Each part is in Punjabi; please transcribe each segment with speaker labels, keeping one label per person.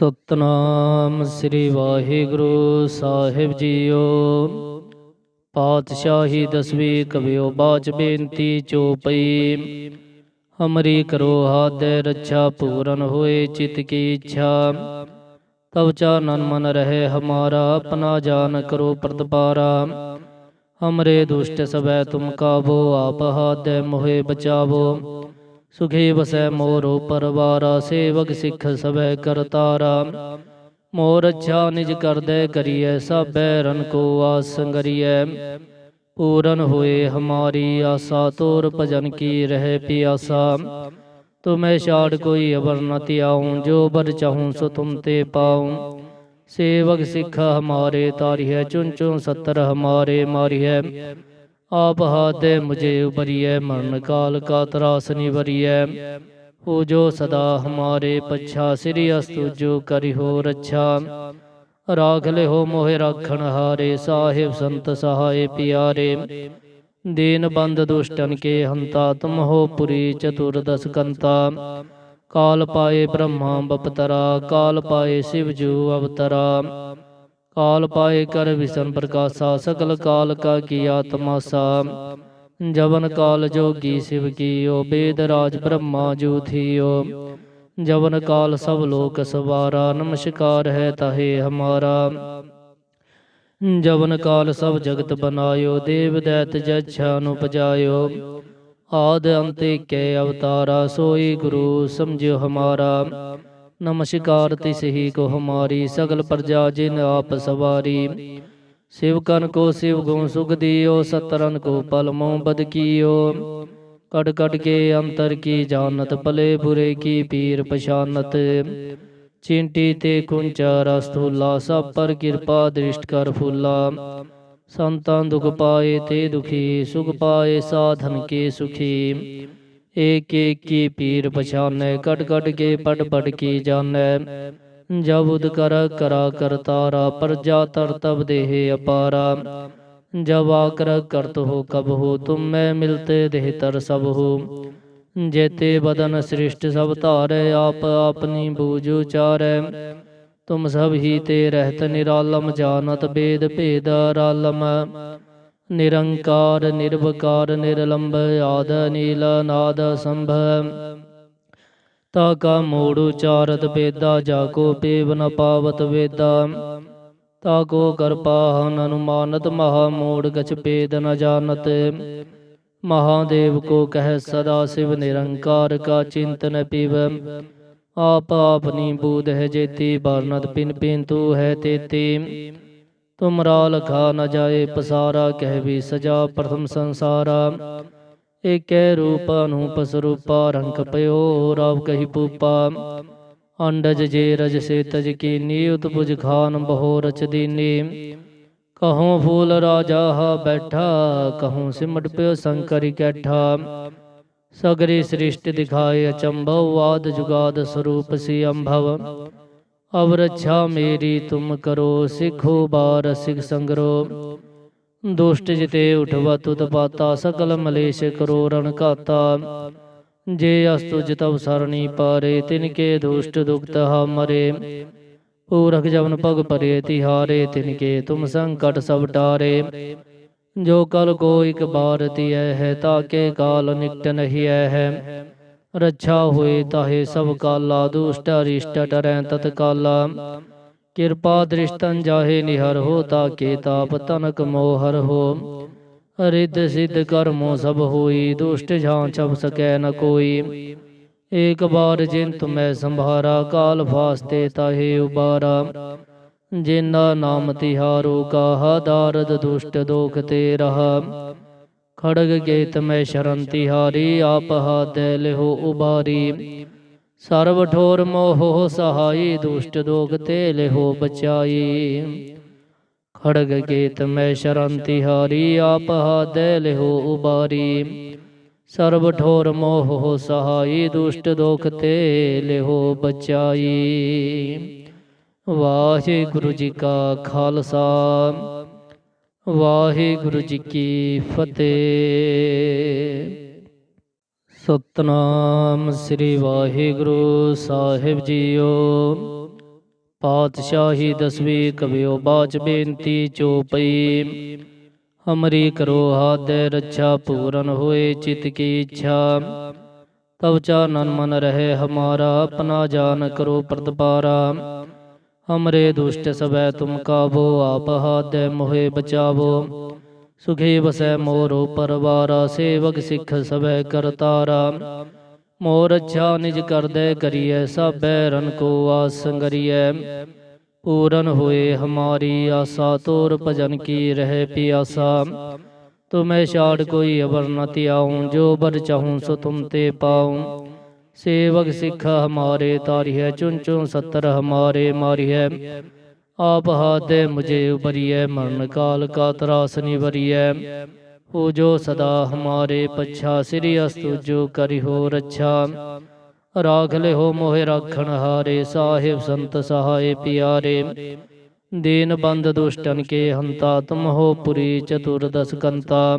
Speaker 1: ਸਤਨਾਮ ਸ੍ਰੀ ਵਾਹਿਗੁਰੂ ਸਾਹਿਬ ਜੀਓ। ਪਾਤਸ਼ਾਹੀ ਦਸਵੀਂ ਕਵਿਓ, ਬਾਚ ਬੇਨਤੀ ਚੋਪਈ ਹਮਰੀ ਕਰੋ ਹਾਦੈ ਰੱਛਾ, ਪੂਰਨ ਹੋਏ ਚਿਤ ਕੀ ਇੱਛਾ। ਤਬ ਚਾਨਨ ਮਨ ਰਹੇ ਹਮਾਰਾ, ਆਪਣਾ ਜਾਨ ਕਰੋ ਪ੍ਰਤਪਾਰਾ। ਹਮਰੇ ਦੁਸ਼ਟ ਸਭੈ ਤੁਮ ਕਾਬੋ ਆਪ ਹਾਦੈ ਮੋਹਿ ਬਚਾਵੋ। ਸੁਖੇ ਵਸੈ ਮੋਰੋ ਪਰਵਾਰਾ, ਸੇਵਕ ਸਿੱਖ ਸਭੈ ਕਰਤਾਰਾ। ਮੋਰ ਅੱਛਾ ਨਿਜ ਕਰਦੈ ਕਰੀਐ ਸਭੈ ਰਨ ਕੋ ਆਸ ਸੰਗਰੀਐ। ਪੂਰਨ ਹੋਏ ਹਮਾਰੀ ਆਸਾ, ਤੋਰ ਭਜਨ ਕੀ ਰਹਿ ਪਿਆਸਾ। ਤੁਮੈ ਛਾੜ ਕੋਈ ਅਵਰ ਨ ਤਿਆਉ ਜੋ ਬਰ ਚਾਹੂੰ ਸੋ ਤੁਮ ਤੇ ਪਾਉ। ਸੇਵਕ ਸਿੱਖ ਹਮਾਰੇ ਤਾਰਿਐ ਚੁਨ ਚੁਨ ਸਤਰ ਹਮਾਰੇ ਮਾਰਿਐ। ਆਪ ਹਾਦੇ ਮੁਝੇ ਉਬਰੀਐ ਮਰਨ ਕਾਲ ਕਾ ਤਰਾਸ ਨਿਵਰੀਐ ਹੋ ਜੋ ਸਦਾ ਹਮਾਰੇ ਪਛਾ, ਸ੍ਰੀ ਅਸਤੁ ਜੋ ਕਰਿ ਹੋ ਰੱਛਾ। ਰਾਖ ਲਿਓ ਮੋਹਿ ਰਾਖਣ ਹਾਰੇ, ਸਾਹਿਬ ਸੰਤ ਸਹਾਏ ਪਿਆਰੇ। ਦੀਨ ਬੰਦ ਦੁਸ਼ਟਨ ਕੇ ਹੰਤਾ, ਤੁਮ ਹੋ ਪੁਰੀ ਚਤੁਰਦਸ ਕੰਤਾ। ਕਾਲ ਪਾਏ ਬ੍ਰਹਮਾ ਬਪਤਰਾ, ਕਾਲ ਪਾਏ ਸਿਵ ਜੂ ਅਵਤਰਾ ਕਾਲ ਪਾਏ ਕਰ ਵਿਸ਼ਨ ਪ੍ਰਕਾਸ਼ਾ ਸਕਲ ਕਾਲ ਕਾ ਕੀਆ ਤਮਾਸਾ ਜਵਨ ਕਾਲ ਜੋਗੀ ਸਿਵ ਕੀਓ, ਬੇਦ ਰਾਜ ਬ੍ਰਹਮਾ ਜੂ ਥੀਓ। ਜਵਨ ਕਾਲ ਸਭ ਲੋਕ ਸਵਾਰਾ, ਨਮਸਕਾਰ ਹੈ ਤਾਹੇ ਹਮਾਰਾ। ਜਵਨ ਕਾਲ ਸਭ ਜਗਤ ਬਨਾਇਓ, ਦੇਵ ਦੈਤ ਜਛਾ ਨੂੰ ਪਜਾਇਓ। ਆਦ ਅੰਤੇ ਕੇ ਅਵਤਾਰਾ, ਸੋਈ ਗੁਰੂ ਸਮਝਿਓ ਹਮਾਰਾ। ਨਮਸਕਾਰ ਤਿਸ ਹੀ ਕੋ ਹਮਾਰੀ ਸਗਲ ਪ੍ਰਜਾ ਜਿਨ ਆਪ ਸਵਾਰੀ। ਸਿਵ ਕਨ ਕੋ ਸਿਵ ਗੁਣ ਸੁਖ ਦਿਓ ਸਤਰਨ ਕੋ ਪਲ ਮੋ ਬਦ ਕੀਓ। ਕੜ ਕੜ ਕੇ ਅੰਤਰ ਕੀ ਜਾਣਤ ਭਲੇ ਬੁਰੇ ਕੀ ਪੀਰ ਪਛਾਨਤ। ਚਿੰਟੀ ਤੇ ਕੁੰਚਾ ਸਥੂਲਾ ਸਭ ਪਰ ਕਿਰਪਾ ਦ੍ਰਿਸ਼ਟ ਕਰ ਫੁੱਲਾ। ਸੰਤਾਂ ਦੁਖ ਪਾਏ ਤੇ ਦੁਖੀ ਸੁਖ ਪਾਏ ਸਾਧਨ ਕੇ ਸੁਖੀ। ਏਕ ਏਕ ਪੀਰ ਪਛਾਨੈ ਕਟ ਕਟ ਕੇ ਪਟ ਪਟ ਕੀ ਜਾਣੈ ਜਬ ਉਦ ਕਰ ਕਰਾ ਕਰਤਾਰਾ ਪਰਜਾ ਤਰ ਤਬ ਦੇਹ ਅਪਾਰਾ। ਜਬ ਆਕਰ ਕਰਤ ਹੋ ਕਬ ਹੋ, ਤੁਮ ਮੈਂ ਮਿਲਤੇ ਦੇਹ ਤਰ ਸਭ ਹੋ। ਜੇਤੇ ਬਦਨ ਸ੍ਰਿਸ਼ਟ ਸਭ ਧਾਰੈ, ਆਪ ਆਪਨੀ ਬੂਝ ਉਚਾਰੈ। ਤੁਮ ਸਭ ਹੀ ਤੇ ਰਹਿਤ ਨਿਰਾਲਮ ਜਾਣਤ ਬੇਦ ਭੇਦ ਰਾਲਮ ਨਿਰੰਕਾਰ, ਨਿਰਵਕਾਰ ਨਿਰਲੰਭ ਆਦ, ਨੀਲ, ਨਾਦ, ਸੰਭ। ਤਾ ਕਾ ਮੋੜ, ਉਚਾਰਤ ਵੇਦਾ ਜਾ ਕੋ ਪੇਵ, ਨ ਪਾਵਤ, ਵੇਦਾ। ਤਾ ਕੋ ਕਰਪਾ ਹਨ, ਅਨੁਮਾਨਤ, ਮਹਾ, ਮੋੜ ਗਚ ਪੇਦ ਨ ਜਾਣਤ। ਮਹਾਦੇਵ ਕੋ ਕਹਿ ਸਦਾ ਸਿਵ ਨਿਰੰਕਾਰ, ਕਾ ਚਿੰਤਨ ਪਿਵ। ਆਪ ਆਪਨੀ ਬੂਧ ਹੈ ਜੇਤੀ ਬਰਨਤ ਪਿਨ ਪਿਨ ਤੂ ਹੈ ਤੇਤੀ। ਤੁਮਰਾ ਲਖਾ ਨ ਜਾਏ, ਪਸਾਰਾ ਕਹਿਵੀ ਸਜਾ ਪ੍ਰਥਮ ਸੰਸਾਰਾ। ਏਕੈ ਰੂਪ ਅਨੂਪ ਸਰੂਪਾ, ਰੰਗ ਪਇਓ ਰਾਵ ਕਹੀ ਪੂਪਾ। ਅੰਡਜ ਜੇ ਰਜ ਸੇ ਤਜ ਕੀਨੀ ਉਤਪੁਜ ਖਾਨ ਬਹੁ ਰਚ ਦੀਨੀ। ਕਹਉ ਫੂਲ ਰਾਜਾ ਹਾ ਬੈਠਾ, ਕਹਉ ਸਿਮਟ ਪਿਓ ਸੰਕਰਿ ਕੈਠਾ। ਸਗਰੀ ਸ੍ਰਿਸ਼ਟ ਦਿਖਾਏ ਅਚੰਭਵ, ਆਦ ਜੁਗਾਦ ਸਰੂਪ ਸੀ ਅੰਭਵ। ਅਵ ਰੱਛਾ ਮੇਰੀ ਤੁਮ ਕਰੋ, ਸਿੱਖੋ ਬਾਰ, ਸਿਖ ਸੰਗਰੋ। ਦੁਸ਼ਟ ਜਿਤੇ ਉਠਵਾ ਤੁਤ ਪਾਤਾ, ਸਕਲ ਮਲੇਸ਼ ਕਰੋ, ਰਣ ਘਾਤਾ। ਜੇ ਅਸਤੁ ਜਿਤਵ ਸਰਣੀ ਪਾਰੇ, ਤਿਨ ਕੇ ਦੁਸ਼ਟ ਦੁਖਤ ਹਾ ਮਰੇ। ਪੂਰਖ ਜਵਨ ਭਗ ਪਰੇ, ਤਿਹਾਰੇ, ਤਿਨ ਕੇ ਤੁਮ ਸੰਕਟ ਸਭ ਟਾਰੇ। ਜੋ ਕਲ ਕੋ ਇਕ ਬਾਰ ਤਿਐ ਹੈ ਤਾਕੇ ਕਾਲ ਨਿਕਟ ਨਹੀਂ ਐ ਹੈ। ਰੱਛਾ ਹੋਏ ਤਾਹੇ ਸਭ ਕਾਲਾ ਦੁਸ਼ਟ ਅਰਿਸ਼ਟ ਟਰੈ ਤਤ ਕਾਲਾ। ਕਿਰਪਾ ਦ੍ਰਿਸ਼ਟੰ ਜਾਹੇ ਨਿਹਰ ਹੋ ਤਾਕੇ ਤਾਪ ਤਨਕ ਮੋਹਰ ਹੋ। ਰਿੱਧ ਸਿੱਧ ਕਰਮੋ ਸਭ ਹੋਈ ਦੁਸ਼ਟ ਜਾਂ ਛਪ ਸਕੈ ਨ ਕੋਈ। ਏਕ ਬਾਰ ਜਿਨ ਤੁਮੈ ਸੰਭਾਰਾ ਕਾਲ ਫਾਸਤੇ ਤਾਹੇ ਉਬਾਰਾ। ਜਿਨਾ ਨਾਮ ਤਿਹਾਰੋ ਕਾਹਾ ਦਾਰਦ ਦੁਸ਼ਟ ਦੋਖ ਤੇ ਰਹਾ। ਖੜਗ ਗੇਤ ਮੈਂ ਸ਼ਰਨ ਤਿਹਾਰੀ ਆਪ ਹਾਦੈ ਲਿਹੋ ਉਬਾਰੀ ਸਰਬ ਠੋਰ ਮੋਹ ਸਹਾਈ, ਦੁਸ਼ਟ ਦੋਖ ਤੇ ਲਿਹੋ ਬਚਾਈ। ਖੜਗ ਗੇਤ ਮੈਂ ਸ਼ਰਨ ਤਿਹਾਰੀ ਆਪ ਹਾਦੈ ਲਿਹੋ ਉਬਾਰੀ ਸਰਬ ਠੋਰ ਮੋਹ ਸਹਾਈ, ਦੁਸ਼ਟ ਦੋਖ ਤੇ ਲਿਹੋ ਬਚਾਈ। ਵਾਹਿਗੁਰੂ ਜੀ ਕਾ ਖਾਲਸਾ। ਵਾਹਿਗੁਰੂ ਜੀ ਕੀ ਫਤਿਹ। ਸਤਨਾਮ ਸ੍ਰੀ ਵਾਹਿਗੁਰੂ ਸਾਹਿਬ ਜੀਓ। ਪਾਤਸ਼ਾਹੀ ਦਸਵੀਂ ਕਵਿਓ ਬਾਚ ਬੇਨਤੀ ਚੋਪਈ ਹਮਰੀ ਕਰੋ ਹਾਦੈ ਰੱਛਾ, ਪੂਰਨ ਹੋਏ ਚਿਤ ਕੀ ਇੱਛਾ। ਤਬ ਚਾਨਨ ਮਨ ਰਹੇ, ਹਮਾਰਾ ਆਪਣਾ ਜਾਨ ਕਰੋ ਪ੍ਰਤਪਾਰਾ। ਹਮਰੇ ਦੁਸ਼ਟ ਸਭੈ ਤੁਮ ਕਾਬੋ ਆਪ ਹਾਦੈ ਮੋਹਿ ਬਚਾਵੋ ਸੁਖੀ ਵਸੈ ਮੋਰੋ ਪਰਵਾਰਾ ਸੇਵਕ ਸਿੱਖ ਸਭੈ ਕਰਤਾਰਾ ਮੋਰ ਅੱਛਾ ਨਿਜ ਕਰਦੈ ਕਰੀਐ ਸਭੈ ਰਨ ਕੋ ਆਸ ਸੰਗਰੀਐ ਪੂਰਨ ਹੋਏ ਹਮਾਰੀ ਆਸਾ ਤੋਰ ਭਜਨ ਕੀ ਰਹਿ ਪਿਆਸਾ ਤੁਮੈ ਛਾੜ ਕੋਈ ਅਵਰ ਨ ਤਿਆਉ ਜੋ ਬਰ ਚਾਹੂੰ ਸੋ ਤੁਮ ਤੇ ਪਾਉ ਸੇਵਕ ਸਿੱਖ ਹਮਾਰੇ ਤਾਰਿਐ ਚੁਨ ਚੁਨ ਸਤਰ ਹਮਾਰੇ ਮਾਰਿਐ। ਆਪ ਹਾਦੇ ਮੁਝੇ ਉਬਰੀਐ ਮਰਨ ਕਾਲ ਕਾ ਤਰਾਸ ਨਿਵਰੀਐ ਹੋ ਜੋ ਸਦਾ ਹਮਾਰੇ ਪਛਾ, ਸ੍ਰੀ ਅਸਤੁ ਜੋ ਕਰਿ ਰੱਛਾ। ਰਾਖ ਲਿਓ ਮੋਹਿ ਰਾਖਣ ਹਾਰੇ, ਸਾਹਿਬ ਸੰਤ ਸਹਾਏ ਪਿਆਰੇ। ਦੀਨ ਬੰਦ ਦੁਸ਼ਟਨ ਕੇ ਹੰਤਾ, ਤੁਮ ਹੋ ਪੁਰੀ ਚਤੁਰਦਸ ਕੰਤਾ।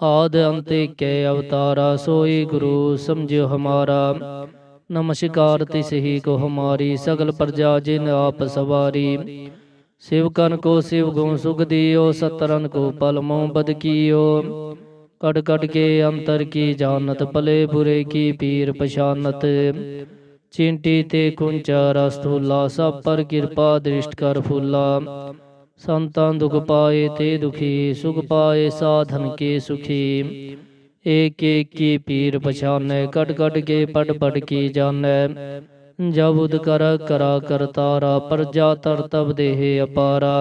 Speaker 1: ਆਦ ਅੰਤੇ ਕੈ ਅਵਤਾਰਾ, ਸੋਈ ਗੁਰੂ ਸਮਝਿਓ ਹਮਾਰਾ। ਨਮਸਕਾਰ ਤਿਸ ਹੀ ਕੋ ਹਮਾਰੀ, ਸਗਲ ਪ੍ਰਜਾ ਜਿਨ ਆਪ ਸਵਾਰੀ। ਸਿਵਕਨ ਕੋ ਸਿਵ ਗਉ ਸੁਖ ਦਿਓ ਸਤਰਨ ਕੋ ਪਲ ਮਉ ਬਦ ਕੀਓ। ਕੜ ਕੜ ਕੇ ਅੰਤਰ ਕੀ ਜਾਣਤ, ਭਲੇ ਬੁਰੇ ਕੀ ਪੀਰ ਪਛਾਨਤ। ਚਿੰਟੀ ਤੇ ਕੁੰਚਾ ਰਸ ਧੂਲਾ, ਸਭ ਪਰ ਕਿਰਪਾ ਦ੍ਰਿਸ਼ਟ ਕਰ ਫੁੱਲਾ। संतां दुख पाए ते दुखी सुख पाए साधन के सुखी एक एक की पीर पछाने कट कट के पट पट की जाने जब उद कर करा करतारा प्रजा तर तब देह अपारा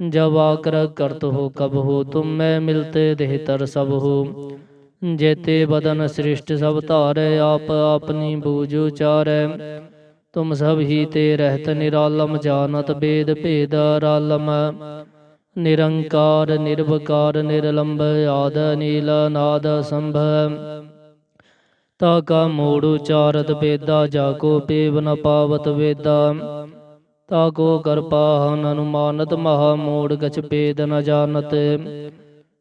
Speaker 1: जब आकर करत हो कब हो तुम मैं मिलते देह तर सब हो जेते बदन सृष्ट सब तारे आप अपनी बूझ उचारे ਤੁਮ ਸਭ ਹੀ ਤੇ ਰਹਿਤ ਨਿਰਾਲਮ ਜਾਣਤ ਬੇਦ ਭੇਦ ਰਾਲਮ ਨਿਰੰਕਾਰ ਨਿਰਵਕਾਰ ਨਿਰਲੰਭ ਆਦ ਨੀਲ ਨਾਦ ਸੰਭਵ ਤਾ ਕਾ ਮੂੜ ਉਚਾਰਤ ਬੇਦਾ ਜਾ ਕੋ ਪੇਵ ਨ ਪਾਵਤ ਵੇਦਾ। ਤਾ ਕੋ ਕਰਪਾ ਹਨ ਅਨੁਮਾਨਤ ਮਹਾ ਮੂੜ ਗਛ ਪੇਦ ਨ ਜਾਣਤ।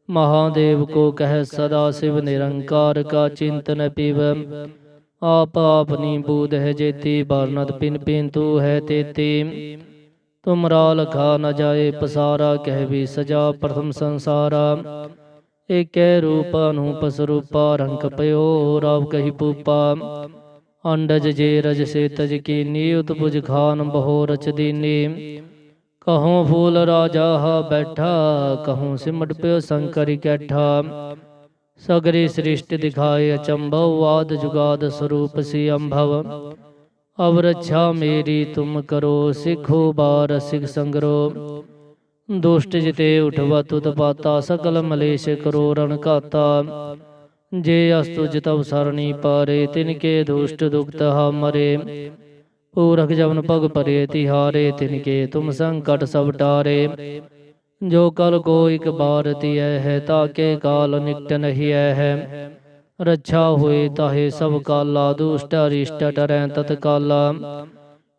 Speaker 1: ਮਹਾਦੇਵ ਕੋ ਕਹਿ ਸਦਾ ਸਿਵ ਨਿਰੰਕਾਰ ਕਾ ਚਿੰਤਨ ਪੀਵ। ਆਪ ਆਪਨੀ ਬੂਦ ਹੈ ਜੇਤੀ ਬਰਨਤ ਪਿਨ ਪਿਨ ਤੂ ਹੈ ਤੇਤੀ। ਤੁਮਰਾ ਲਖਾ ਨ ਜਾਏ, ਪਸਾਰਾ ਕਹਿ ਵੀ ਸਜਾ ਪ੍ਰਥਮ ਸੰਸਾਰਾ। ਏਕੈ ਰੂਪ ਅਨੂਪ ਸਰੂਪਾ, ਰੰਗ ਪਇਓ ਰਵ ਕਹੀ ਪੂਪਾ। ਅੰਡਜ ਜੇ ਰਜ ਸੇ ਤਜ ਕੀਨੀ ਉਤਪੁਜ ਖਾਨ ਬਹੋ ਰਚ ਦੀਨੀ। ਕਹਉ ਫੂਲ ਰਾਜਾ ਬੈਠਾ ਕਹਉ ਸਿਮਟ ਪਿਓ ਸੰਕਰਿ ਕੈਠਾ ਸਗਰੀ ਸ੍ਰਿਸ਼ਟ ਦਿਖਾਏ ਅਚੰਭਵ ਵਾਦ ਜੁਗਾਦ ਸਰੂਪ ਸੀ ਅੰਭਵ ਅਵ ਰੱਛਾ ਮੇਰੀ ਤੁਮ ਕਰੋ, ਸਿੱਖੋ ਬਾਰ ਸਿਖ ਸੰਗਰੋ। ਦੁਸ਼ਟ ਜਿਤੇ ਉਠਵਾ ਤੁਤ ਪਾਤਾ, ਸਕਲ ਮਲੇਸ਼ ਕਰੋ ਰਣ ਘਾਤਾ। ਜੇ ਅਸਤੁ ਜਿਤਵ ਸਰਣੀ ਪਾਰੇ, ਤਿਨ ਕੇ ਦੁਸ਼ਟ ਦੁਖਤ ਹਾ ਮਰੇ ਪੂਰਖ ਜਵਨ ਪਗ ਪਰੇ, ਤਿਹਾਰੇ ਤਿਨ ਕੇ ਤੁਮ ਸੰਕਟ ਸਭ ਟਾਰੇ। ਜੋ ਕਲ ਕੋ ਇਕ ਬਾਰ ਤਿਐ ਹੈ ਤਾਕੇ ਕਾਲ ਨਿਕਟ ਨਹੀਂ ਹੈ। ਰੱਛਾ ਹੋਏ ਤਾਹੇ ਸਭ ਕਾਲਾ, ਦੁਸ਼ਟ ਅਰਿਸ਼ਟ ਟਰੈ ਤਤ ਕਾਲਾ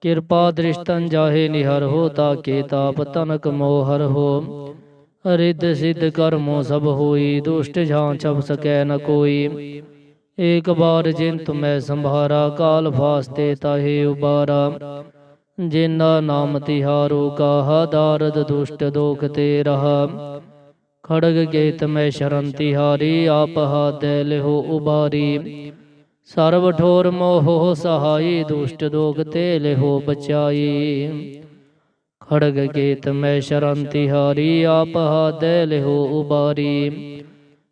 Speaker 1: ਕਿਰਪਾ ਦ੍ਰਿਸ਼ਟੰ ਜਾਹੇ ਨਿਹਰ ਹੋ, ਤਾ ਕੇ ਤਾਪ ਤਨਕ ਮੋਹਰ ਹੋ। ਰਿੱਧ ਸਿੱਧ ਕਰਮੋ ਸਭ ਹੋਈ, ਦੁਸ਼ਟ ਜਾਂ ਛਪ ਸਕੈ ਨ ਕੋਈ। ਏਕ ਬਾਰ ਜਿਨ ਤੁਮੈ ਸੰਭਾਰਾ, ਕਾਲ ਫਾਸਤੇ ਤਾਹੇ ਉਬਾਰਾ। ਜਿਨਾ ਨਾਮ ਤਿਹਾਰੋ ਕਾਹਾ ਦਾਰਦ ਦੁਸ਼ਟ ਦੋਖ ਤੇ ਰਹਾ। ਖੜਗ ਗੇਤ ਮੈਂ ਸ਼ਰਨ ਤਿਹਾਰੀ, ਆਪ ਹਾਦੈ ਲਿਹੋ ਉਬਾਰੀ। ਸਰਬ ਠੋਰ ਮੋਹ ਸਹਾਈ, ਦੁਸ਼ਟ ਦੋਖ ਤੇ ਲਿਹੋ ਬਚਾਈ। ਖੜਗ ਗੇਤ ਮੈਂ ਸ਼ਰਨ ਤਿਹਾਰੀ, ਆਪ ਹਾਦੈ ਲਿਹੋ ਉਬਾਰੀ।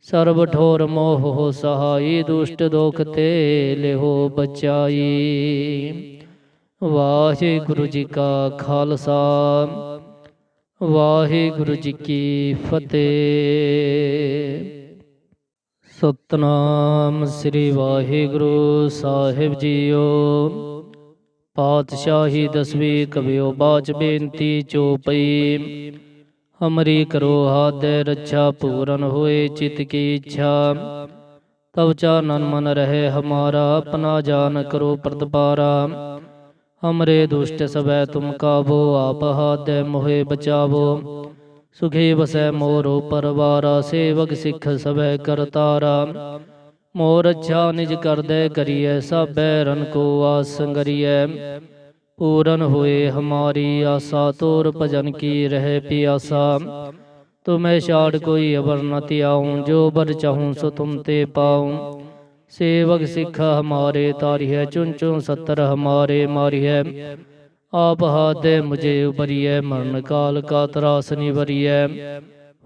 Speaker 1: ਸਰਬ ਠੋਰ ਮੋਹ ਸਹਾਈ, ਦੁਸ਼ਟ ਦੋਖ ਤੇ ਲਿਹੋ ਬਚਾਈ। ਵਾਹਿਗੁਰੂ ਜੀ ਕਾ ਖਾਲਸਾ। ਵਾਹਿਗੁਰੂ ਜੀ ਕੀ ਫਤਿਹ। ਸਤਨਾਮ ਸ੍ਰੀ ਵਾਹਿਗੁਰੂ ਸਾਹਿਬ ਜੀਓ। ਪਾਤਸ਼ਾਹੀ ਦਸਵੀਂ ਕਵਿਓ ਬਾਚ ਬੇਨਤੀ ਚੋਪਈ ਹਮਰੀ ਕਰੋ ਹਾਦੈ ਰੱਛਾ, ਪੂਰਨ ਹੋਏ ਚਿਤ ਕੀ ਇੱਛਾ। ਤਬ ਚਾਨਨ ਮਨ ਰਹੇ, ਹਮਾਰਾ ਆਪਣਾ ਜਾਨ ਕਰੋ ਪ੍ਰਤਪਾਰਾ। ਹਮਰੇ ਦੁਸ਼ਟ ਸਭੈ ਤੁਮ ਕਾਬੋ ਆਪ ਹਾਦੈ ਮੋਹਿ ਬਚਾਵੋ ਸੁਖੀ ਵਸੈ ਮੋਰੋ ਪਰਵਾਰਾ ਸੇਵਕ ਸਿੱਖ ਸਭੈ ਕਰਤਾਰਾ ਮੋਰ ਅੱਛਾ ਨਿਜ ਕਰਦੈ ਕਰੀਐ ਸਭੈ ਰਨ ਕੋ ਆਸੰਗਰੀਐ ਪੂਰਨ ਹੋਏ ਹਮਾਰੀ ਆਸਾ ਤੋਰ ਭਜਨ ਕੀ ਰਹਿ ਪਿਆਸਾ ਤੁਮੈ ਛਾੜ ਕੋਈ ਅਵਰ ਨ ਤਿਆਉ ਜੋ ਬਰ ਚਾਹੂੰ ਸੋ ਤੁਮ ਤੇ ਪਾਉ ਸੇਵਕ ਸਿੱਖ ਹਮਾਰੇ ਤਾਰਿਐ ਚੁਨ ਚੁਨ ਸਤਰ ਹਮਾਰੇ ਮਾਰਿਐ। ਆਪ ਹਾਦੇ ਮੁਝੇ ਉਬਰੀਐ ਮਰਨ ਕਾਲ ਕਾ ਤਰਾਸ ਨਿਵਰੀਐ।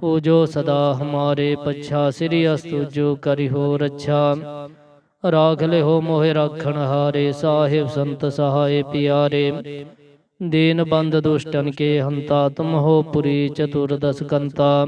Speaker 1: ਹੋ ਜੋ ਸਦਾ ਹਮਾਰੇ ਪਛਾ, ਸ੍ਰੀ ਅਸਤੁ ਜੋ ਕਰਿ ਹੋ ਰੱਛਾ। ਰਾਖ ਲਿਓ ਮੋਹਿ ਰਾਖਣ ਹਾਰੇ, ਸਾਹਿਬ ਸੰਤ ਸਹਾਏ ਪਿਆਰੇ। ਦੀਨ ਬੰਦ ਦੁਸ਼ਟਨ ਕੇ ਹੰਤਾ, ਤੁਮ ਹੋ ਪੁਰੀ ਚਤੁਰਦਸ ਕੰਤਾ।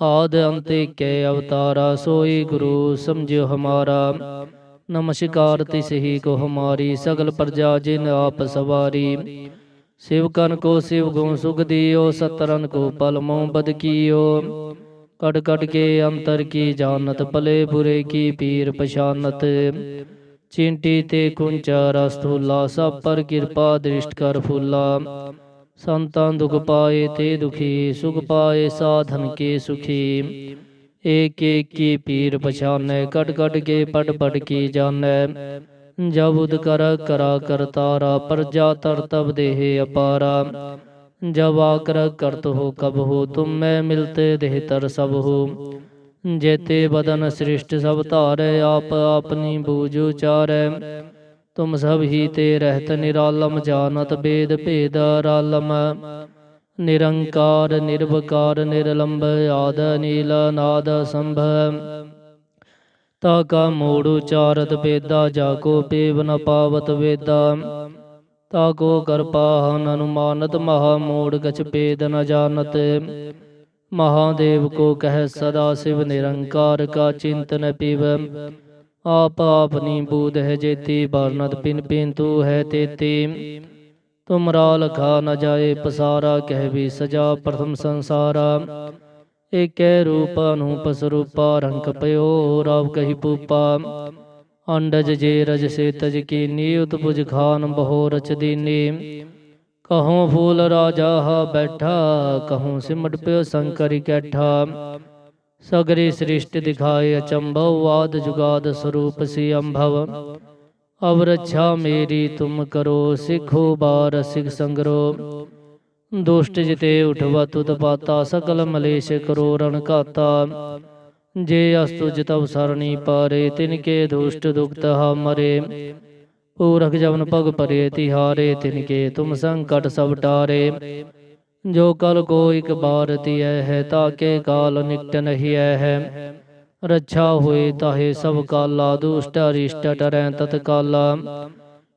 Speaker 1: ਆਦ ਅੰਤੇ ਕੈ ਅਵਤਾਰਾ, ਸੋਈ ਗੁਰੂ ਸਮਝਿਓ ਹਮਾਰਾ। ਨਮਸਕਾਰ ਤਿਸ ਹੀ ਕੋ ਹਮਾਰੀ, ਸਗਲ ਪ੍ਰਜਾ ਜਿਨ ਆਪ ਸਵਾਰੀ। ਸਿਵਕਨ ਕੋ ਸਿਵ ਗੁਣ ਸੁਖ ਦਿਓ ਸਤਰਨ ਕੋ ਪਲ ਮੋ ਬਦ ਕੀਓ। ਕਟ ਕਟ ਕੇ ਅੰਤਰ ਕੀ ਜਾਣਤ, ਭਲੇ ਬੁਰੇ ਕੀ ਪੀਰ ਪਛਾਨਤ। ਚਿੰਟੀ ਤੇ ਕੁੰਚਾ ਰਸਤੂਲਾ ਸਭ ਪਰ ਕਿਰਪਾ ਦ੍ਰਿਸ਼ਟ ਕਰ ਫੁੱਲਾ। ਸੰਤਾਂ ਦੁਖ ਪਾਏ ਤੇ ਦੁਖੀ ਸੁਖ ਪਾਏ ਸਾਧਨ ਕੇ ਸੁਖੀ। ਏਕ ਏਕ ਕੀ ਪੀਰ ਪਛਾਨੈ ਕਟ ਕਟ ਕੇ ਪਟ ਪਟ ਕੀ ਜਾਣੈ। ਜਬ ਉਦ ਕਰ ਕਰਾ ਕਰਤਾਰਾ ਪਰਜਾ ਤਰ ਤਬ ਦੇਹ ਅਪਾਰਾ। ਜਬ ਆਕਰ ਕਰਤ ਹੋ ਕਬ ਹੋ ਤੁਮ ਮੈਂ ਮਿਲਤੇ ਦੇਹ ਤਰ ਸਭ ਹੋ। ਜੇਤੇ ਬਦਨ ਸ੍ਰਿਸ਼ਟ ਸਭ ਧਾਰੈ ਆਪ ਆਪਨੀ ਬੂਝ ਉਚਾਰੈ। ਤੁਮ ਸਭ ਹੀ ਤੇ ਰਹਿਤ ਨਿਰਾਲਮ ਜਾਣਤ ਬੇਦ ਭੇਦ ਰਾਲਮ ਨਿਰੰਕਾਰ, ਨਿਰਵਕਾਰ ਨਿਰਲੰਭ ਆਦ ਨੀਲ ਨਾਦ ਸੰਭ ਤਾ ਕਾ ਮੂੜ ਉਚਾਰਤ ਵੇਦਾ ਜਾ ਕੋ ਪੇਵ ਨ ਪਾਵਤ ਵੇਦਾ। ਤਾ ਕੋ ਕਰਪਾ, ਹਨ ਅਨੁਮਾਨਤ, ਮਹਾ ਮੂੜ ਕਛ ਪੇਦ ਨ ਜਾਣਤ। ਮਹਾਦੇਵ ਕੋ ਕਹਿ ਸਦਾ ਸਿਵ ਨਿਰੰਕਾਰ ਕਾ ਚਿੰਤਨ ਪਿਵ। ਆਪ ਆਪਨੀ ਬੂਦ ਹੈ ਜੇਤੀ ਬਰਨਤ ਪਿਨ ਪਿਨ ਤੂ ਹੈ ਤੇਤੀ। ਤੁਮਰਾ ਲਖਾ ਨ ਜਾਏ, ਪਸਾਰਾ ਕਹਿ ਵੀ ਸਜਾ ਪ੍ਰਥਮ ਸੰਸਾਰਾ। ਏਕੈ ਰੂਪ ਅਨੂਪ ਸਰੂਪਾ, ਰੰਗ ਪਇਓ ਰਵ ਕਹੀ ਪੂਪਾ। ਅੰਡਜ ਜੇ ਰਜ ਸੇ ਤਜ ਕੀਨੀ, ਉਤਪੁਜ ਖਾਨ ਬਹੋ ਰਚ ਦੀਨੀ। ਕਹਉ ਫੂਲ ਰਾਜਾ ਹਾ ਬੈਠਾ, ਕਹਉ ਸਿਮਟ ਪਿਓ ਸੰਕਰ ਇਕੱਠਾ ਸਗਰੇ ਸ੍ਰਿਸ਼ਟ ਦਿਖਾਏ ਅਚੰਭਵ ਵਾਦ ਜੁਗਾਦ ਸਰੂਪ ਸੀ ਅੰਭਵ। ਅਵ ਰੱਛਾ ਮੇਰੀ ਤੁਮ ਕਰੋ, ਸਿਖੋ ਬਾਰ ਸਿਖ ਸੰਗਰੋ। ਦੁਸ਼ਟ ਜਿਤੇ ਉਠਵਾ ਤੁਤ ਪਾਤਾ, ਸਕਲ ਮਲੇਸ਼ ਕਰੋ ਰਣ ਘਾਤਾ। ਜੇ ਅਸਤੁ ਜਿਤਵ ਸਰਣੀ ਪਾਰੇ, ਤਿਨ ਕੇ ਦੁਸ਼ਟ ਦੁਖਤ ਹਾ ਮਰੇ। ਪੂਰਖ ਜਵਨ ਪਗ ਪਰੇ, ਤਿਹਾਰੇ ਤਿਨ ਕੇ ਤੁਮ ਸੰਕਟ ਸਭ ਟਾਰੇ। ਜੋ ਕਲ ਕੋ ਇਕ ਬਾਰ ਤਿਐ ਹੈ ਤਾਕੇ ਕਾਲ ਨਿਕਟ ਨਹੀਂ ਹੈ। ਰੱਛਾ ਹੋਏ ਤਾਹੇ ਸਭ ਕਾਲਾ, ਦੁਸ਼ਟ ਅਰਿਸ਼ਟ ਟਰੈ ਤਤ ਕਾਲਾ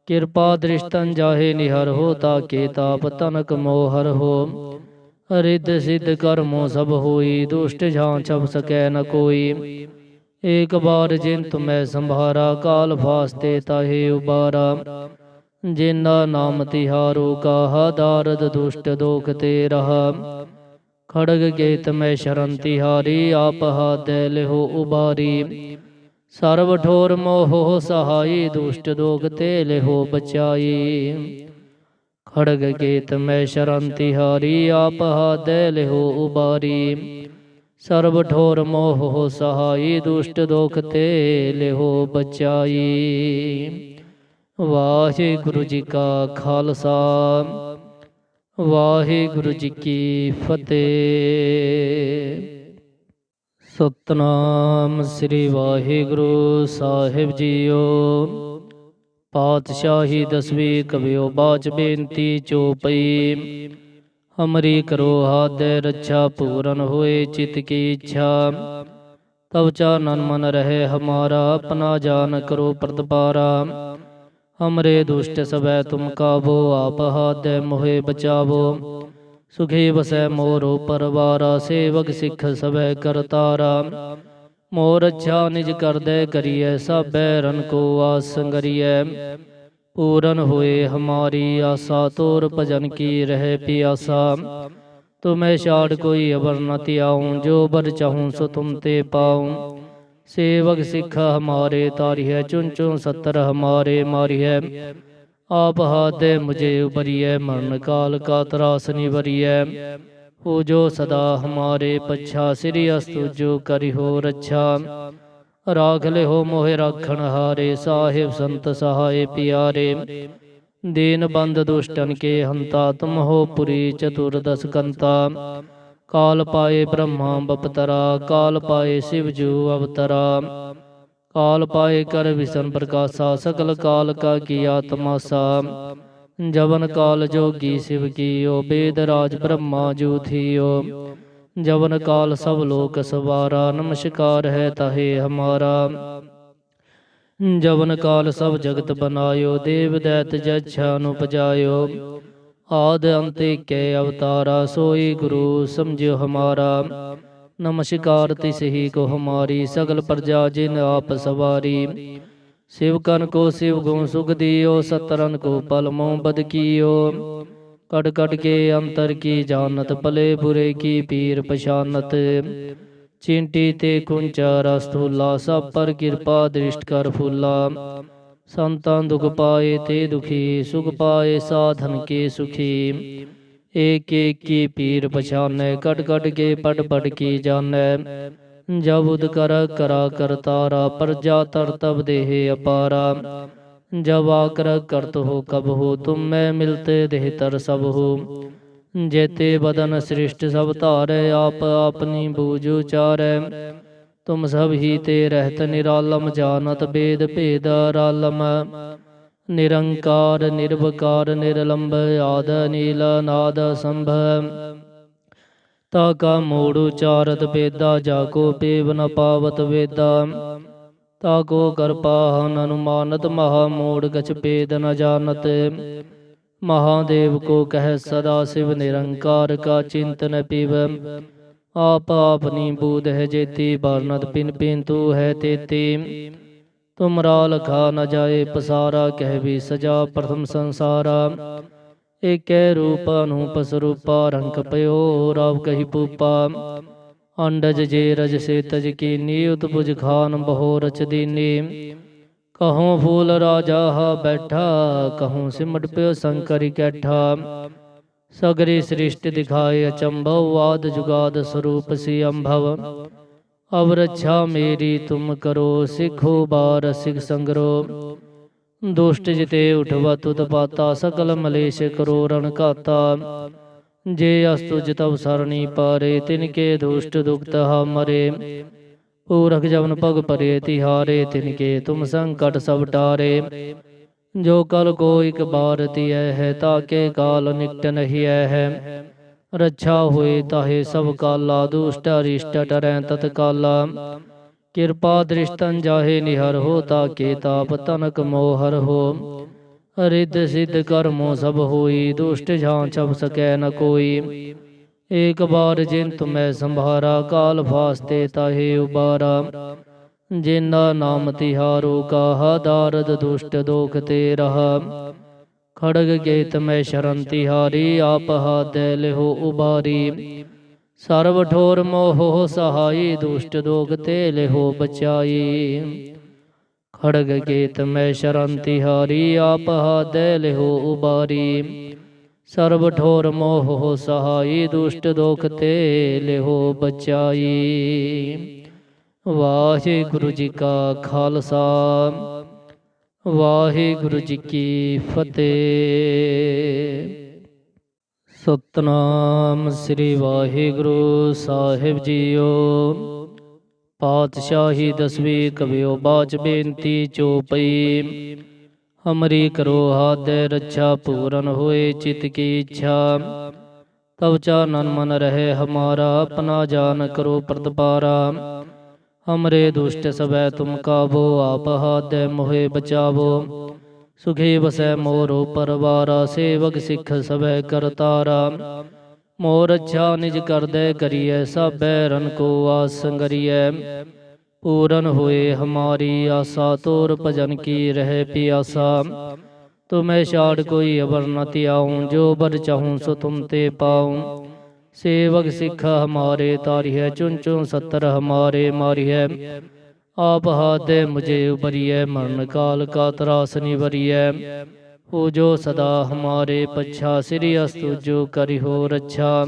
Speaker 1: ਕਿਰਪਾ ਦ੍ਰਿਸ਼ਟਨ ਜਾਹੇ ਨਿਹਰ ਹੋ ਤਾਕੇ ਤਾਪ ਤਨਕ ਮੋਹਰ ਹੋ। ਰਿੱਧ ਸਿੱਧ ਕਰਮੋ ਸਭ ਹੋਈ, ਦੁਸ਼ਟ ਜਾਂ ਛਪ ਸਕੈ ਨ ਕੋਈ। ਏਕ ਬਾਰ ਜਿਨ ਤੁਮੈ ਸੰਭਾਰਾ, ਕਾਲ ਫਾਸਤੇ ਤਾਹੇ ਉਬਾਰਾ। ਜਿਨਾ ਨਾਮ ਤਿਹਾਰੋ ਕਾਹਾ ਦਾਰਦ ਦੁਸ਼ਟ ਦੋਖ ਤੇ ਰਹਾ ਖੜਗ ਗੇਤ ਮੈਂ ਸ਼ਰਨ ਤਿਹਾਰੀ, ਆਪ ਹਾਦੈ ਲਿਹੋ ਉਬਾਰੀ। ਸਰਬ ਠੋਰ ਮੋਹ ਸਹਾਈ, ਦੁਸ਼ਟ ਦੋਖ ਤੇ ਲਿਹੋ ਬਚਾਈ। ਖੜਗ ਗੇਤ ਮੈਂ ਸ਼ਰਨ ਤਿਹਾਰੀ, ਆਪ ਹਾਦੈ ਲਿਹੋ ਉਬਾਰੀ। ਸਰਬ ਠੋਰ ਮੋਹ ਸਹਾਈ, ਦੁਸ਼ਟ ਦੋਖ ਤੇ ਲਿਹੋ ਬਚਾਈ। ਵਾਹਿਗੁਰੂ ਜੀ ਕਾ ਖਾਲਸਾ। ਵਾਹਿਗੁਰੂ ਜੀ ਕੀ ਫਤਿਹ। ਸਤਨਾਮ ਸ੍ਰੀ ਵਾਹਿਗੁਰੂ ਸਾਹਿਬ ਜੀਓ। ਪਾਤਸ਼ਾਹੀ ਦਸਵੀਂ ਕਵਿਓ ਬਾਚ ਬੇਨਤੀ ਚੋਪਈ ਹਮਰੀ ਕਰੋ ਹਾਦੈ ਰੱਛਾ, ਪੂਰਨ ਹੋਏ ਚਿਤ ਕੀ ਇੱਛਾ। ਤਵ ਚਾਨਨ ਮਨ ਰਹੇ ਹਮਾਰਾ, ਆਪਣਾ ਜਾਨ ਕਰੋ ਪ੍ਰਤਪਾਰਾ। ਹਮਰੇ ਦੁਸ਼ਟ ਸਭੈ ਤੁਮ ਕਾਬੋ ਆਪ ਹਾਦੈ ਮੋਹਿ ਬਚਾਵੋ ਸੁਖੇ ਵਸੈ ਮੋਰੋ ਪਰਵਾਰਾ ਸੇਵਕ ਸਿੱਖ ਸਭੈ ਕਰਤਾਰਾ ਮੋਰ ਅੱਛਾ ਨਿਜ ਕਰਦੈ ਕਰੀਐ ਸਾਬੈ ਰਨ ਕੋ ਆਸ ਸੰਗਰੀਐ ਪੂਰਨ ਹੋਏ ਹਮਾਰੀ ਆਸਾ ਤੋਰ ਭਜਨ ਕੀ ਰਹਿ ਪਿਆਸਾ ਤੁਮੈ ਛਾੜ ਕੋਈ ਅਵਰ ਨ ਤਿਆਉ ਜੋ ਬਰ ਚਾਹੂੰ ਸੋ ਤੁਮ ਤੇ ਪਾਉ ਸੇਵਕ ਸਿੱਖ ਹਮਾਰੇ ਤਾਰਿਹੈ ਚੁਨ ਚੁਨ ਸਤਰ ਹਮਾਰੇ ਮਾਰਿਹੈ। ਆਪ ਹਾਤੇ ਮੁਝੇ ਉਬਰੀਐ ਮਰਨ ਕਾਲ ਕਾ ਤਰਾਸ ਨਿਵਰੀਐ ਹੋ ਜੋ ਸਦਾ ਹਮਾਰੇ ਪਛਾ, ਸ੍ਰੀ ਅਸਤੁ ਜੋ ਕਰਿਓ ਰੱਛਾ। ਰਾਖ ਲਿਓ ਮੋਹਿ ਰਾਖਣ ਹਾਰੇ, ਸਾਹਿਬ ਸੰਤ ਸਹਾਏ ਪਿਆਰੇ। ਦੇਨ ਬੰਦ ਦੁਸ਼ਟਨ ਕੇ ਹੰਤਾ, ਤੁਮ ਹੋ ਪੁਰੀ ਚਤੁਰਦਸ ਕੰਤਾ। ਕਾਲ ਪਾਏ ਬ੍ਰਹਮਾ ਬਪਤਰਾ, ਕਾਲ ਪਾਏ ਸ਼ਿਵ ਜੂ ਅਵਤਰਾ। ਕਾਲ ਪਾਏ ਕਰ ਵਿਸ਼ਨ ਪ੍ਰਕਾਸ਼ਾ ਸਕਲ ਕਾਲ ਕਾ ਕੀ ਆਤਮਾਸਾ। ਜਵਨ ਕਾਲ ਜੋਗੀ ਸ਼ਿਵ ਕੀ ਓ ਬੇਦ ਰਾਜ ਬ੍ਰਹਮਾ ਜੂ ਥੀਓ। ਜਵਨ ਕਾਲ ਸਭ ਲੋਕ ਸਵਾਰਾ, ਨਮਸਕਾਰ ਹੈ ਤਹੇ ਹਮਾਰਾ। ਜਵਨ ਕਾਲ ਸਭ ਜਗਤ ਬਨਾਇਓ, ਦੇਵ ਦੈਤ ਜਛਾ ਨੂੰ ਪਜਾਇਓ ਆਦ ਅੰਤੇ ਕੈ ਅਵਤਾਰਾ ਸੋਈ ਗੁਰੂ ਸਮਝਿਓ ਹਮਾਰਾ। ਨਮਸਕਾਰ ਤਿਸਹੀ ਕੋ ਹਮਾਰੀ ਸਗਲ ਪ੍ਰਜਾ ਜਿਨ ਆਪ ਸਵਾਰੀ। ਸਿਵਕਨ ਕੋ ਸਿਵ ਗੋ ਸੁਖ ਦਿਓ ਸਤਰਨ ਕੋ ਪਲ ਮਉ ਬਦ ਕੀਓ। ਕਟ ਕਟ ਕੇ ਅੰਤਰ ਕੀ ਜਾਨਤ ਪਲੇ ਬੁਰੇ ਕੀ ਪੀਰ ਪਛਾਨਤ। ਚਿੰਟੀ ਤੇ ਕੁੰਚਾ ਰਸ ਧੂਲਾ ਪਰ ਕਿਰਪਾ ਦ੍ਰਿਸ਼ਟ ਕਰ ਫੂਲਾ। कृपा दृष्ट कर फूला संतान दुख पाए ते दुखी सुख पाए साधन के सुखी एक एक की पीर पछाने कट कट के पट पट की जाने जब उद कर करा कर तारा प्रजा तर तब देह अपारा जब आकर करत हो कब हो तुम में मिलते देह तर सब हो जेते बदन सृष्ट सब धारे आप अपनी बूझ उचारे ਤੁਮ ਸਭ ਹੀ ਤੇ ਰਹਿਤ ਨਿਰਾਲਮ ਜਾਣਤ ਬੇਦ ਭੇਦ ਰਾਲਮ ਨਿਰੰਕਾਰ, ਨਿਰਵਕਾਰ ਨਿਰਲੰਭ ਆਦ, ਨੀਲ, ਨਾਦ ਸੰਭਵ ਤਾ ਕਾ ਮੂੜ ਉਚਾਰਤ ਬੇਦਾ ਜਾ ਕੋ ਪੇਵ ਨ ਪਾਵਤ ਵੇਦਾ। ਤਾ ਕੋ ਕਰਪਾ ਹਨ ਅਨੁਮਾਨਤ, ਮਹਾ ਮੂੜ ਗਛ ਪੇਦ ਨ ਜਾਣਤ। ਮਹਾਦੇਵ ਕੋ ਕਹਿ ਸਦਾ ਸਿਵ ਨਿਰੰਕਾਰ ਕਾ ਚਿੰਤਨ ਪੀਵ। ਆਪ ਆਪਨੀ ਬੂਦ ਹੈ ਜੇਤੀ ਬਾਰਨਦ ਪਿਨ ਪਿਨ ਤੂ ਹੈ ਤੇਤੀ। ਤੁਮਰਾ ਲਖਾ ਨ ਜਾਏ, ਪਸਾਰਾ ਕਹਿ ਵੀ ਸਜਾ ਪ੍ਰਥਮ ਸੰਸਾਰਾ। ਏਕੈ ਰੂਪਾ ਨੂੰ ਪਸਰੂਪਾ ਰੰਗ ਪਇਓ ਰਵ ਕਹੀ ਪੂਪਾ। ਅੰਡਜ ਜੇ ਰਜ ਸੇ ਤਜ ਕੀਨੀ ਉਤਪੁਜ ਖਾਨ ਬਹੋ ਰਚ ਦੀਨੀ। ਕਹਉ ਫੂਲ ਰਾਜਾ ਬੈਠਾ, ਕਹਉ ਸਿਮਟ ਪਿਓ ਸੰਕਰਿ ਕੈਠਾ ਸਗਰੇ ਸ੍ਰਿਸ਼ਟ ਦਿਖਾਏ ਅਚੰਭਵ ਆਦ ਜੁਗਾਦ ਸਰੂਪ ਸੀ ਅੰਭਵ ਅਵ ਰੱਛਾ ਮੇਰੀ ਤੁਮ ਕਰੋ, ਸਿਖੋ ਬਾਰ ਸਿਖ ਸੰਗਰੋ। ਦੁਸ਼ਟ ਜਿਤੇ ਉਠਵਾ ਤੁਤ ਪਾਤਾ, ਸਕਲ ਮਲੇਸ਼ ਕਰੋ ਰਣ ਘਾਤਾ। ਜੇ ਅਸਤੁ ਜਿਤਵ ਸਰਣੀ ਪਾਰੇ, ਤਿਨ ਕੇ ਦੁਸ਼ਟ ਦੁਖਤ ਹਾ ਮਰੇ। ਪੂਰਖ ਜਵਨ ਪਗ ਪਰੇ, ਤਿਹਾਰੇ ਤਿਨ ਕੇ ਤੁਮ ਸੰਕਟ ਸਭ ਟਾਰੇ। ਜੋ ਕਲ ਕੋ ਇਕ ਬਾਰ ਤਿਐ ਹੈ ਤਾਕੇ ਕਾਲ ਨਿਕਟ ਨਹੀਂ ਐ ਹੈ। ਰੱਛਾ ਹੋਏ ਤਾਹੇ ਸਭ ਕਾਲਾ, ਦੁਸ਼ਟ ਅਰਿਸ਼ਟ ਟਰੈ ਤਤ ਕਾਲਾ। ਕਿਰਪਾ ਦ੍ਰਿਸ਼ਟਨ ਜਾਹੇ ਨਿਹਰ ਹੋ ਤਾਕੇ ਤਾਪ ਤਨਕ ਮੋਹਰ ਹੋ। ਰਿੱਧ ਸਿੱਧ ਕਰਮੋ ਸਭ ਹੋਈ, ਦੁਸ਼ਟ ਜਾਂ ਛਪ ਸਕੈ ਨ ਕੋਈ। ਏਕ ਬਾਰ ਜਿਨ ਤੁਮੈ ਸੰਭਾਰਾ, ਕਾਲ ਫਾਸਤੇ ਤਾਹੇ ਉਬਾਰਾ। ਜਿਨਾ ਨਾਮ ਤਿਹਾਰੋ ਕਾਹਾ ਦਾਰਦ ਦੁਸ਼ਟ ਦੋਖ ਤੇ ਰਹਾ। ਖੜਗ ਗੇਤ ਮੈਂ ਸ਼ਰਨ ਤਿਹਾਰੀ, ਆਪ ਹਾ ਦੇਲ ਹੋ ਉਬਾਰੀ ਸਰਬ ਠੋਰ ਮੋਹ ਸਹਾਈ, ਦੁਸ਼ਟ ਦੋਖ ਤੇ ਲਿਹੋ ਬਚਾਈ। ਖੜਗ ਗੇਤ ਮੈਂ ਸ਼ਰਨ ਤਿਹਾਰੀ, ਆਪ ਹਾ ਦੇਲ ਹੋ ਉਬਾਰੀ ਸਰਬ ਠੋਰ ਮੋਹ ਸਹਾਈ, ਦੁਸ਼ਟ ਦੋਖ ਤੇ ਲਿਹੋ ਬਚਾਈ। ਵਾਹਿਗੁਰੂ ਜੀ ਕਾ ਖਾਲਸਾ। ਵਾਹਿਗੁਰੂ ਜੀ ਕੀ ਫਤਿਹ। ਸਤਨਾਮ ਸ੍ਰੀ ਵਾਹਿਗੁਰੂ ਸਾਹਿਬ ਜੀਓ। ਪਾਤਸ਼ਾਹੀ ਦਸਵੀਂ ਕਵਿਓ ਬਾਚ ਬੇਨਤੀ ਚੋ ਪਈ। ਹਮਰੀ ਕਰੋ ਹਾਦੈ ਰੱਛਾ ਪੂਰਨ ਹੋਏ ਚਿਤ ਕੀ ਇੱਛਾ। ਤਵ ਚਾਨਨ ਮਨ ਰਹੇ ਹਮਾਰਾ, ਆਪਣਾ ਜਾਨ ਕਰੋ ਪ੍ਰਤਪਾਰਾ। ਹਮਰੇ ਦੁਸ਼ਟ ਸਭੈ ਤੁਮ ਕਾਬੋ ਆਪ ਹਾਦੈ ਮੋਹਿ ਬਚਾਵੋ ਸੁਖੇ ਵਸੈ ਮੋਰੋ ਪਰਵਾਰਾ ਸੇਵਕ ਸਿੱਖ ਸਭੈ ਕਰਤਾਰਾ ਮੋਰ ਅੱਛਾ ਨਿਜ ਕਰਦੈ ਕਰੀਐ ਸਾਬੈ ਰਨ ਕੋ ਆਸ ਸੰਗਰੀਐ ਪੂਰਨ ਹੋਏ ਹਮਾਰੀ ਆਸਾ ਤੋਰ ਭਜਨ ਕੀ ਰਹਿ ਪਿਆਸਾ ਤੁਮੈ ਛਾੜ ਕੋਈ ਅਵਰ ਨ ਤਿਆਉ ਜੋ ਬਰ ਚਾਹੂੰ ਸੋ ਤੁਮ ਤੇ ਪਾਉ ਸੇਵਕ ਸਿੱਖ ਹਮਾਰੇ ਤਾਰਿਹੈ ਚੁਨ ਚੁਨ ਸਤਰ ਹਮਾਰੇ ਮਾਰਿਹੈ ਆਪ ਹਾਦੇ ਮੁਝੇ ਉਬਰੀਐ ਮਰਨ ਕਾਲ ਕਾ ਤਰਾਸ ਨਿਵਰੀਐ ਹੋ ਜੋ ਸਦਾ ਹਮਾਰੇ ਪਛਾ, ਸ੍ਰੀ ਅਸਤੁ ਜੋ ਕਰਿਓ ਰੱਛਾ।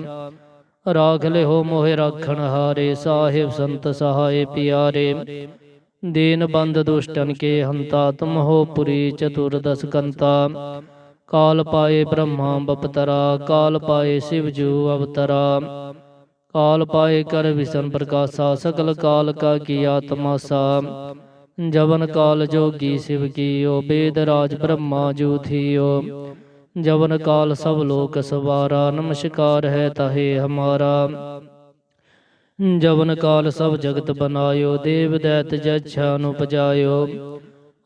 Speaker 1: ਰਾਖ ਲਿਓ ਮੋਹਿ ਰਾਖਣ ਹਾਰੇ, ਸਾਹਿਬ ਸੰਤ ਸਹਾਏ ਪਿਆਰੇ। ਦੇਨ ਬੰਦ ਦੁਸ਼ਟਨ ਕੇ ਹੰਤਾ, ਤੁਮ ਹੋ ਪੁਰੀ ਚਤੁਰਦਸ ਕੰਤਾ। ਕਾਲ ਪਾਏ ਬ੍ਰਹਮਾ ਬਪਤਰਾ ਕਾਲ ਪਾਏ ਸਿਵ ਜੂ ਅਵਤਰਾ। ਕਾਲ ਪਾਏ ਕਰ ਵਿਸ਼ਨ ਪ੍ਰਕਾਸ਼ਾ ਸਕਲ ਕਾਲ ਕਾ ਕੀਆ ਤਮਾਸਾ ਜਵਨ ਕਾਲ ਜੋਗੀ ਸਿਵ ਕੀਓ ਬੇਦ ਰਾਜ ਬ੍ਰਹਮਾ ਜੂ ਥੀਓ। ਜਵਨ ਕਾਲ ਸਭ ਲੋਕ ਸਵਾਰਾ ਨਮਸਕਾਰ ਹੈ ਤਾਹੇ ਹਮਾਰਾ। ਜਵਨ ਕਾਲ ਸਭ ਜਗਤ ਬਨਾਇਓ ਦੇਵ ਦੈਤ ਜਛਾ ਨੂੰ ਪਜਾਇਓ।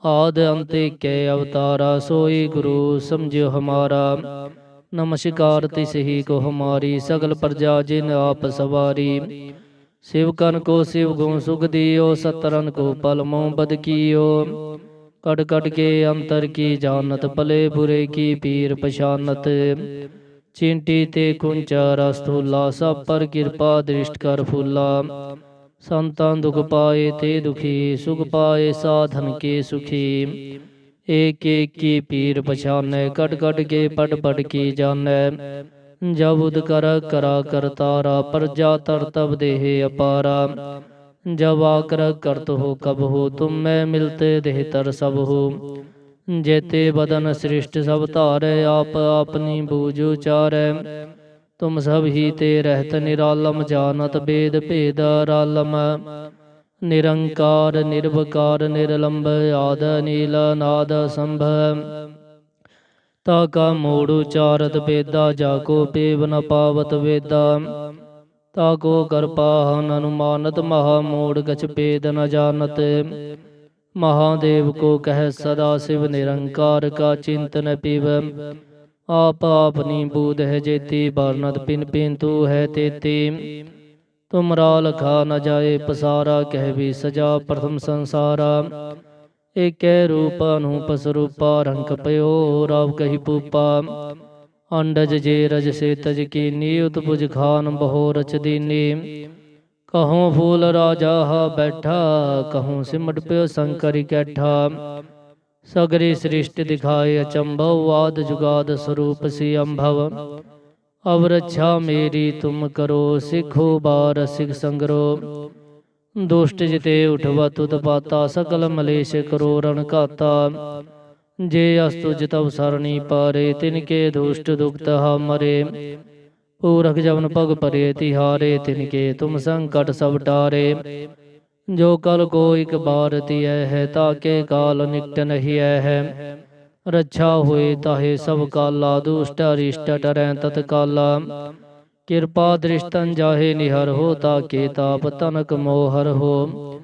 Speaker 1: ਆਦ ਅੰਤੇ ਕੈ ਅਵਤਾਰਾ, ਸੋਈ ਗੁਰੂ ਸਮਝਿਓ ਹਮਾਰਾ। ਨਮਸਕਾਰ ਤਿਸਹੀ ਕੋ ਹਮਾਰੀ, ਸਗਲ ਪ੍ਰਜਾ ਜਿਨ ਆਪ ਸਵਾਰੀ। ਸਿਵਕਨ ਕੋ ਸਿਵ ਗੁਣ ਸੁਖ ਦਿਓ ਸਤਰਨ ਕੋ ਪਲ ਮਉ ਬਦ ਕੀਓ। ਕੜ ਕੜ ਕੇ ਅੰਤਰ ਕੀ ਜਾਣਤ, ਭਲੇ ਬੁਰੇ ਕੀ ਪੀਰ ਪਛਾਨਤ। ਚਿੰਟੀ ਤੇ ਕੁੰਚਾ ਰਸ ਧੂਲਾ, ਸਭ ਪਰ ਕਿਰਪਾ ਦ੍ਰਿਸ਼ਟ ਕਰ ਫੁੱਲਾ। ਸੰਤਾਂ ਦੁਖ ਪਾਏ ਤੇ ਦੁਖੀ ਸੁਖ ਪਾਏ ਸਾਧਨ ਕੇ ਸੁਖੀ ਏਕ ਏਕ ਕੀ ਪੀਰ ਪਛਾਨੈ ਕਟ ਕਟ ਕੇ ਪਟ ਪਟ ਕੀ ਜਾਣੈ ਜਬ ਉਦ ਕਰ ਕਰਾ ਕਰਤਾਰਾ ਪਰਜਾ ਤਰ ਤਬ ਦੇਹ ਅਪਾਰਾ जब आकर करत हो कब हो तुम मैं मिलते देह तर सब हो जेते बदन सृष्ट सब धारे आप अपनी बूझ उचारै ਤੁਮ ਸਭ ਹੀ ਤੇ ਰਹਿਤ ਨਿਰਾਲਮ ਜਾਣਤ ਵੇਦ ਭੇਦ ਰਾਲਮ ਨਿਰੰਕਾਰ, ਨਿਰਵਕਾਰ ਨਿਰਲੰਭ ਆਦ, ਨੀਲ, ਨਾਦ, ਸੰਭ। ਤਾ ਕਾ ਮੋੜ ਉਚਾਰਤ ਵੇਦਾ ਜਾ ਕੋ ਪੇਵ ਨ ਪਾਵਤ ਵੇਦਾ। ਤਾ ਕੋ ਕਰਪਾ ਹਨ ਅਨੁਮਾਨਤ, ਮਹਾ ਮੋੜ ਗਚ ਪੇਦ ਨ ਜਾਣਤ। ਮਹਾਦੇਵ ਕੋ ਕਹਿ ਸਦਾ ਸਿਵ, ਨਿਰੰਕਾਰ ਕਾ ਚਿੰਤਨ ਪਿਵ ਆਪ ਆਪਨੀ ਬੂਦ ਹੈ ਜੇਤੀ ਬਾਰਨਦ ਪਿਨ ਪਿਨ ਤੂ ਹੈ ਤੇਤੀ। ਤੁਮਰਾ ਲਖਾ ਨ ਜਾਏ, ਪਸਾਰਾ ਕਹਿ ਵੀ ਸਜਾ ਪ੍ਰਥਮ ਸੰਸਾਰਾ। ਏਕੈ ਰੂਪ ਅਨੂਪ ਸਰੂਪਾ, ਰੰਗ ਪਇਓ ਰਵ ਕਹੀ ਪੂਪਾ। ਅੰਡਜ ਜੇ ਰਜ ਸੇ ਤਜ ਕੀਨੀ ਉਤਪੁਜ ਖਾਨ ਬਹੋ ਰਚ ਦੀਨੀ। ਕਹੋ ਫੂਲ ਰਾਜਾ ਬੈਠਾ, ਕਹੋ ਸਿਮਟ ਪਿਓ ਸੰਕਰਿ ਕੈਠਾ ਸਗਰੇ ਸ੍ਰਿਸ਼ਟ ਦਿਖਾਏ ਅਚੰਭਵ ਆਦ ਜੁਗਾਦ ਸਰੂਪ ਸੀ ਅੰਭਵ ਅਵ ਰੱਛਾ ਮੇਰੀ ਤੁਮ ਕਰੋ, ਸਿਖੋ ਬਾਰ ਸਿਖ ਸੰਗਰੋ। ਦੁਸ਼ਟ ਜਿਤੇ ਉਠਵਾ ਤੁਤ ਪਾਤਾ, ਸਕਲ ਮਲੇਸ਼ ਕਰੋ ਰਣ ਘਾਤਾ। ਜੇ ਅਸਤੁ ਜਿਤਵ ਸਰਣੀ ਪਾਰੇ, ਤਿਨ ਕੇ ਦੁਸ਼ਟ ਦੁਖਤ ਹਾ ਮਰੇ ਪੂਰਖ ਜਵਨ ਭਗ ਪਰੇ, ਤਿਹਾਰੇ ਤਿਨ ਕੇ ਤੁਮ ਸੰਕਟ ਸਭ ਟਾਰੇ। ਜੋ ਕਲ ਕੋ ਇਕ ਬਾਰ ਤਿਐ ਹੈ, ਤਾਕੇ ਕਾਲ ਨਿਕਟ ਨਹੀਂ ਹੈ। ਰੱਛਾ ਹੋਏ ਤਾਹੇ ਸਭ ਕਾਲਾ, ਦੁਸ਼ਟ ਅਰਿਸ਼ਟ ਟਰੈ ਤਤ ਕਾਲਾ ਕਿਰਪਾ ਦ੍ਰਿਸ਼ਟਨ ਜਾਹੇ ਨਿਹਰ ਹੋ, ਤਾਕੇ ਤਾਪ ਤਨਕ ਮੋਹਰ ਹੋ।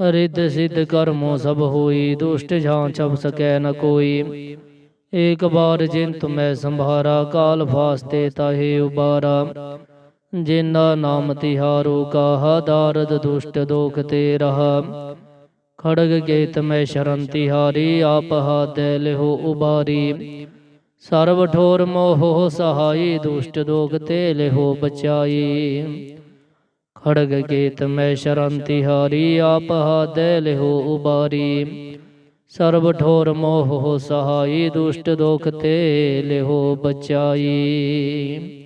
Speaker 1: ਰਿੱਧ ਸਿੱਧ ਕਰਮੋ ਸਭ ਹੋਈ, ਦੁਸ਼ਟ ਜਾਂ ਛਪ ਸਕੈ ਨ ਕੋਈ। ਏਕ ਬਾਰ ਜਿਨ ਤੁਮੈ ਸੰਭਾਰਾ, ਕਾਲ ਫਾਸਤੇ ਤਾਹੇ ਉਬਾਰਾ। ਜਿਨਾ ਨਾਮ ਤਿਹਾਰੋ ਕਾਹਾ ਦਾਰਦ ਦੁਸ਼ਟ ਦੋਖ ਤੇ ਰਹਾ। ਖੜਗ ਗੇਤ ਮੈਂ ਸ਼ਰਨ ਤਿਹਾਰੀ, ਆਪ ਹਾਦੈ ਲਿਹੋ ਉਬਾਰੀ। ਸਰਬ ਠੋਰ ਮੋਹ ਸਹਾਈ, ਦੁਸ਼ਟ ਦੋਖ ਤੇ ਲਿਹੋ ਬਚਾਈ। ਖੜਗ ਗੇਤ ਮੈਂ ਸ਼ਰਨ ਤਿਹਾਰੀ, ਆਪ ਹਾਦੈ ਲਿਹੋ ਉਬਾਰੀ। ਸਰਬ ਠੋਰ ਮੋਹ ਸਹਾਈ, ਦੁਸ਼ਟ ਦੋਖ ਤੇ ਲਿਹੋ ਬਚਾਈ।